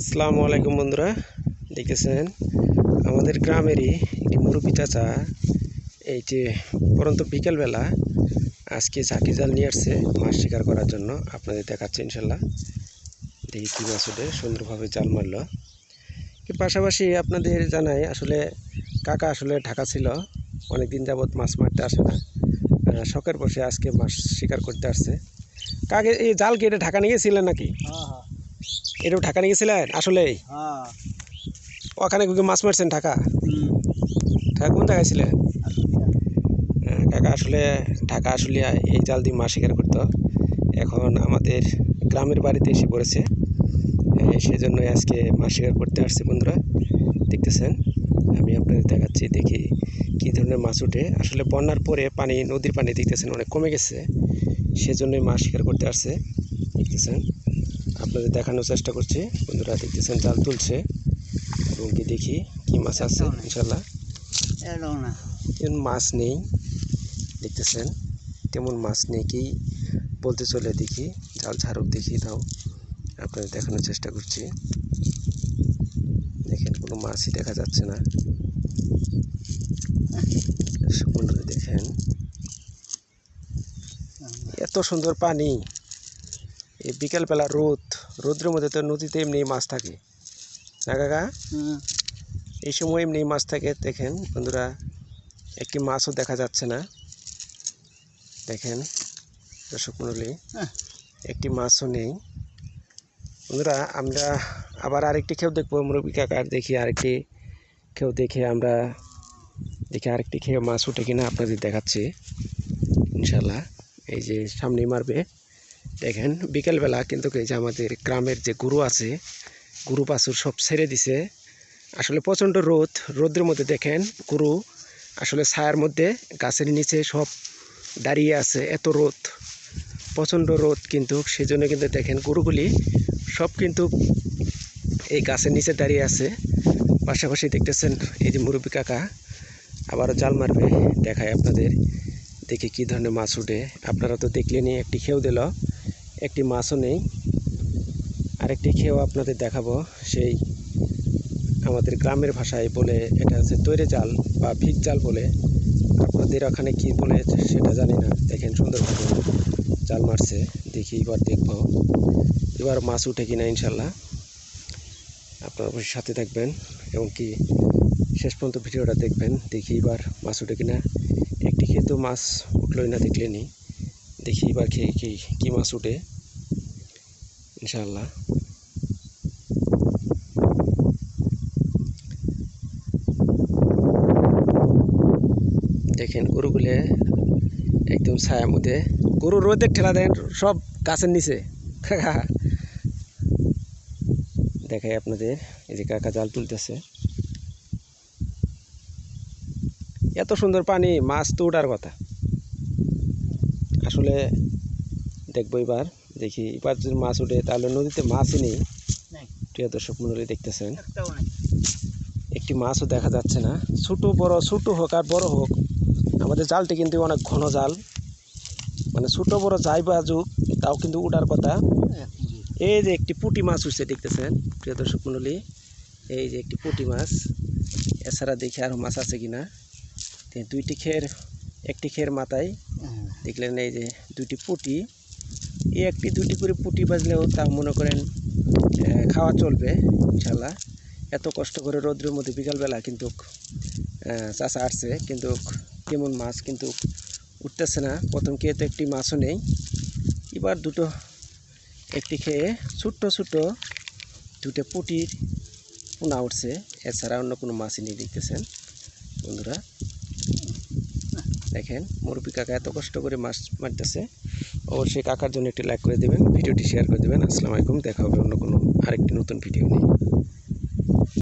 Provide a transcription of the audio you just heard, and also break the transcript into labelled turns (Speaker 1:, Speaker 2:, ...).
Speaker 1: আসসালামু আলাইকুম বন্ধুরা, দেখেছেন? আমাদের গ্রামেরই একটি মুরব্বী চাচা, এই যে পরন্ত বিকেলবেলা আজকে ঝাঁকি জাল নিয়ে আসছে মাছ শিকার করার জন্য। আপনাদের দেখাচ্ছে ইনশাল্লাহ। দেখি কী মাছ ওঠে সুন্দরভাবে জাল মারলো। পাশাপাশি আপনাদের জানাই, আসলে কাকা আসলে ঢাকা ছিল অনেক দিন যাবৎ মাছ মারতে আসে না। শখের বসে আজকে মাছ শিকার করতে আসছে। কাকে, এই জাল কেটে ঢাকা নিয়ে গেছিলেন নাকি?
Speaker 2: হ্যাঁ।
Speaker 1: এটাও ঢাকা নিয়ে গেছিলেন? আসলেই
Speaker 2: হ্যাঁ।
Speaker 1: ওখানে মাছ মারছেন ঢাকা? ঢাকা কোন জায়গায় ছিলেন? হ্যাঁ, কাকা আসলে ঢাকা আসলে এই জাল দিয়ে মাছ শিকার করতো। এখন আমাদের গ্রামের বাড়িতে এসে পড়েছে। এই সেজন্যই আজকে মাছ শিকার করতে আসছে বন্ধুরা। দেখতেছেন? আমি আপনাদের দেখাচ্ছি দেখি কী ধরনের মাছ উঠে আসলে বন্যার পরে পানি নদীর পানি দেখতেছেন অনেক কমে গেছে। সেজন্যই মাছ শিকার করতে আসছে। দেখতেছেন? আপনাদের দেখানোর চেষ্টা করছি। বন্ধুরা দেখতেছেন জাল তুলছে। এবং কি দেখি কি মাছ আছে ইনশাল্লাহ মাছ নেই দেখতেছেন। তেমন মাছ নেই কি বলতে চলে দেখি। জাল ঝাড়ক দেখি দাও আপনাদের দেখানোর চেষ্টা করছি। দেখেন কোনো মাছই দেখা যাচ্ছে না। বন্ধুরা দেখেন। এত সুন্দর পানি। এই বিকেলবেলা রোদ। রোদ্রের মধ্যে তো নদীতে এমনি মাছ থাকে। না কাকা? এই সময় এমনি মাছ থাকে দেখেন বন্ধুরা একটি মাছও দেখা যাচ্ছে না। দেখেন দর্শক মণ্ডলী
Speaker 2: হ্যাঁ।
Speaker 1: একটি মাছও নেই। বন্ধুরা আমরা আবার আরেকটি খেয়েও দেখব মুরব্বী কাকার দেখি আরেকটি খেয়েও দেখে আমরা দেখি আরেকটি খেয়ে মাছ উঠে কিনা আপনাদের দেখাচ্ছি। ইনশাল্লাহ এই যে সামনেই মারবে। দেখেন, বিকেলবেলা কিন্তু এই যে আমাদের গ্রামের যে গরু আছে, গরু বাছুর সব ছেড়ে দিছে। আসলে প্রচণ্ড রোদ, রোদের মধ্যে দেখেন গরু আসলে ছায়ার মধ্যে গাছের নিচে সব দাঁড়িয়ে আছে, এত রোদ, প্রচণ্ড রোদ কিন্তু। সেজন্য কিন্তু দেখেন গরুগুলি সব কিন্তু এই গাছের নিচে দাঁড়িয়ে আছে। পাশাপাশি দেখতেছেন এই যে মুরব্বী কাকা আবারও জাল মারবে, দেখায় আপনাদের, দেখি কী ধরনের মাছ উঠে। আপনারা তো দেখলেনই একটি খেয়েও দিল। একটি মাছও নেই। আরেকটি খেয়েও আপনাদের দেখাবো সেই আমাদের গ্রামের ভাষায় বলে এটা হচ্ছে তৈরে জাল বা ভিক জাল বলে। আপনাদের ওখানে কি বলে সেটা জানি না। দেখেন সুন্দরভাবে জাল মারছে। দেখি এবার দেখব। এবার মাছ উঠে কিনা ইনশাল্লাহ আপনারা অবশ্যই সাথে থাকবেন এবং কি শেষ পর্যন্ত ভিডিওটা দেখবেন। দেখি এবার মাছ উঠে কিনা। একটি তো মাছ উঠলোই না দেখলেনি দেখি এবার খেয়ে কি, কী মাছ উঠে। ইনশাল্লাহ দেখেন গরুগুলো একদম ছায়ার মধ্যে। গরু রোদের ঠেলা দেন, সব গাছের নিচে। দেখাই আপনাদের, এই যে কাকা জাল তুলতেছে। এত সুন্দর পানি, মাছ তো ওঠার কথা। আসলে দেখব এবার দেখি। এবার যদি মাছ উঠে তাহলে নদীতে মাছই নেই। প্রিয় দর্শক মন্ডলী দেখতেছেন। একটি মাছও দেখা যাচ্ছে না। ছোট বড় ছোট হোক আর বড় হোক আমাদের জালটি কিন্তু অনেক ঘন জাল। মানে ছোট বড় যাই বা বাজুক তাও কিন্তু উঠার কথা। এই যে একটি পুঁটি মাছ উঠছে দেখতেছেন? প্রিয় দর্শক মণ্ডলী এই যে একটি পুঁটি মাছ। এছাড়া দেখি আরও মাছ আছে কিনা। দুইটি খের একটি খের মাথায় দেখলেন এই যে দুটি পুঁটি, এই একটি দুটি করে পুঁটি বাজলেও তা মনে করেন খাওয়া চলবে, ইনশাল্লাহ। এত কষ্ট করে রৌদ্রের মধ্যে বিকালবেলা কিন্তু চাষা আসছে, কিন্তু কেমন মাছ কিন্তু উঠতেছে না। প্রথম খেয়ে তো একটি মাছও নেই। এবার দুটো, একটি খেয়ে ছোট্ট ছোট্ট দুটো পুটির পোনা উঠছে। এছাড়া অন্য কোনো মাছই নেই দেখতেছেন, বন্ধুরা। দেখেন। মুরব্বী কাকা এত কষ্ট করে মাছ মারতেছে। অবশ্যই কাকার জন্য একটি লাইক করে দেবেন, ভিডিওটি শেয়ার করে দেবেন। আসসালামু আলাইকুম, দেখা হবে অন্য কোনো আরেকটি নতুন ভিডিও নিয়ে।